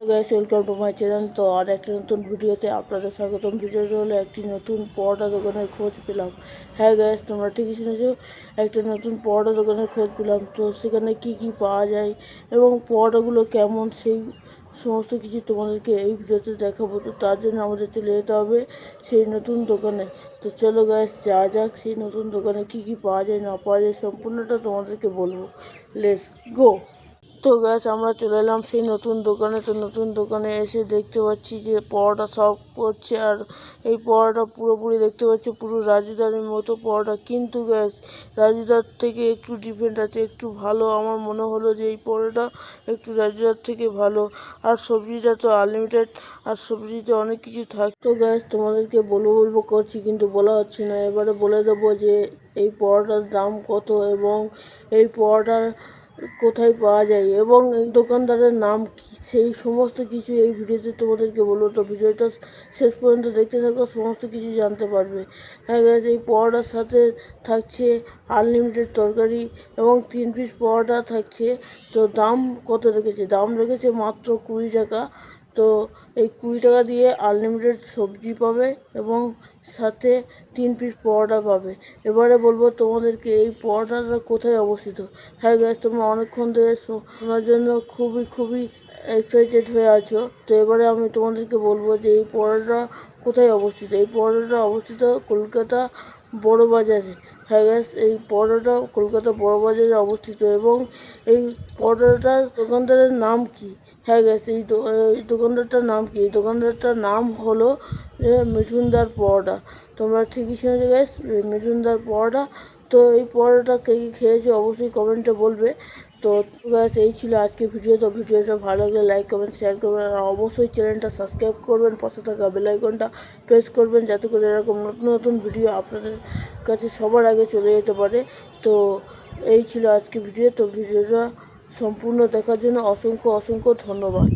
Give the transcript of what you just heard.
Guys welcome to my channel তো আর একটা নতুন ভিডিওতে আপনাদের স্বাগতম। ভিডিওটা হলো একটি নতুন পরোটা দোকানের খোঁজ পেলাম। হ্যাঁ গাইস তোমরা ঠিকই শুনেছো, একটা নতুন পরোটা দোকানের খোঁজ পেলাম। তো সেখানে কি কি পাওয়া যায় এবং পরোটাগুলো কেমন, সেই সমস্ত কিছু তোমাদেরকে এই ভিডিওতে দেখাবো। তো তার জন্য আমাদের চলে যেতে হবে সেই নতুন দোকানে। তো চলো গাইস যা যাক, সেই নতুন দোকানে কি কি পাওয়া যায়, না পাওয়া যায়, সম্পূর্ণটা তোমাদেরকে বলব। লেটস গো তো গ্যাস আমরা চলে এলাম সেই নতুন দোকানে। তো নতুন দোকানে এসে দেখতে পাচ্ছি যে পরোটা সব করছে আর এই পরোটা পুরোপুরি দেখতে পাচ্ছি পুরো রাজুদারের মতো পরোটা। কিন্তু গ্যাস রাজুদার থেকে একটু ডিফারেন্ট আছে, একটু ভালো। আমার মনে হলো যে এই পরোটা একটু রাজুদার থেকে ভালো। আর সবজিটা তো আনলিমিটেড আর সবজিতে অনেক কিছু থাকে তো গ্যাস তোমাদেরকে বলব বলব করছি, কিন্তু বলা হচ্ছে না। এবারে বলে দেবো যে এই পরোটার দাম কত এবং এই পরোটার কোথায় পাওয়া যায় এবং এই দোকানদারের নাম কি? সেই সমস্ত কিছু এই ভিডিওতে তোমাদেরকে বলব। তো ভিডিওটা শেষ পর্যন্ত দেখতে থাকো সমস্ত কিছু জানতে পারবে। হ্যাঁ guys, এই পরোটার সাথে থাকছে আনলিমিটেড তরকারি এবং তিন পিস পরোটা থাকছে। তো দাম কত রেখেছে? দাম রেখেছে মাত্র কুড়ি টাকা। তো এই কুড়ি টাকা দিয়ে আনলিমিটেড সবজি পাবে এবং সাথে তিন পিস পরোটা পাবে। এবারে বলব তোমাদেরকে এই পরোটাটা কোথায় অবস্থিত? হ্যাঁ গ্যাস তোমরা অনেকক্ষণ ধরে শোনার জন্য খুবই খুবই এক্সাইটেড হয়ে আছো। তো এবারে আমি তোমাদেরকে বলব যে এই পরোটা কোথায় অবস্থিত? এই পরোটাটা অবস্থিত কলকাতা বড় বাজারে। হ্যাঁ গ্যাস এই পরোটা কলকাতা বড় বাজারে অবস্থিত এবং এই পরোটাটার দোকানদারের নাম কি? হ্যাঁ গ্যাস এই দোকানদারটার নাম কি? এই দোকানদারটার নাম হলো মিঠুনদার পরোটা তোমরা ঠিকই শুনেছো গ্যাস মিঠুনদার পরোটা। তো এই পরোটা কে কী খেয়েছো অবশ্যই কমেন্টে বলবে। তো গ্যাস এই ছিল আজকে ভিডিও তো ভিডিওটা ভালো লাগলে লাইক করবেন শেয়ার করবেন। আর অবশ্যই চ্যানেলটা সাবস্ক্রাইব করবেন। পাশে থাকা বেলাইকনটা প্রেস করবেন যাতে করে এরকম নতুন নতুন ভিডিও আপনাদের কাছে সবার আগে চলে যেতে পারে। তো এই ছিল আজকে ভিডিও তো ভিডিওটা সম্পূর্ণ দেখার জন্য অসংখ্য অসংখ্য ধন্যবাদ।